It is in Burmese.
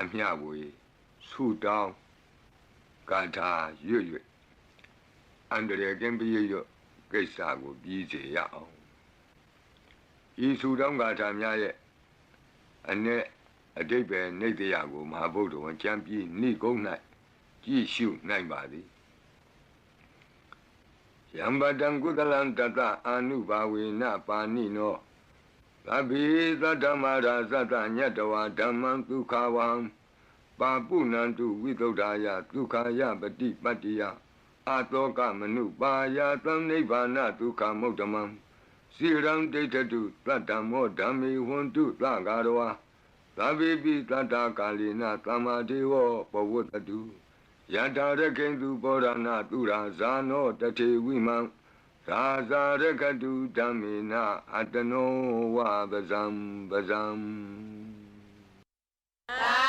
အမျှဝေဆူတောင်းကာထာရွတ်ရွတ်အန္တရာယ်ကင်းပြည့်ရွတ်ကိစ္စကိုပြီးစေရအောင်ဤဆူတောင်းကာထာများရဲ့အ내အတိတ်ပဲနေတရားကိုမဟာဗုဒ္ဓဝံကျမ်းပြီးဏိကုန်း၌ကြည့်ရှုနိုင်ပါသည်ယံပတံကုသလံတတအာနုဘာဝေနပါဏိနော သဗ္ဗေသတ္တမရာသတ္တညတဝါဓမ္မံဒုက္ခဝံပါပုဏ္ဏန္တုဝိသုဒ္ဓာယဒုက္ခယပတိပတ္တိယအာတောကမနုပါယသံနိဗ္ဗာနဒုက္ခမုဒ္ဓမံစိရံဒိဋ္ဌတုတတ္တမောဓမ္မေဝန္တုသဂါရဝါသဗ္ဗေပိတတ္တကာလိနသမ္မာဒေဝပဝတ္တုယထာရကိန္တုဘောရဏသူရာဇာနောတထေဝိမံ သာဇာရကတုဓမ္မေနအတနောဝပဇံပဇံသာ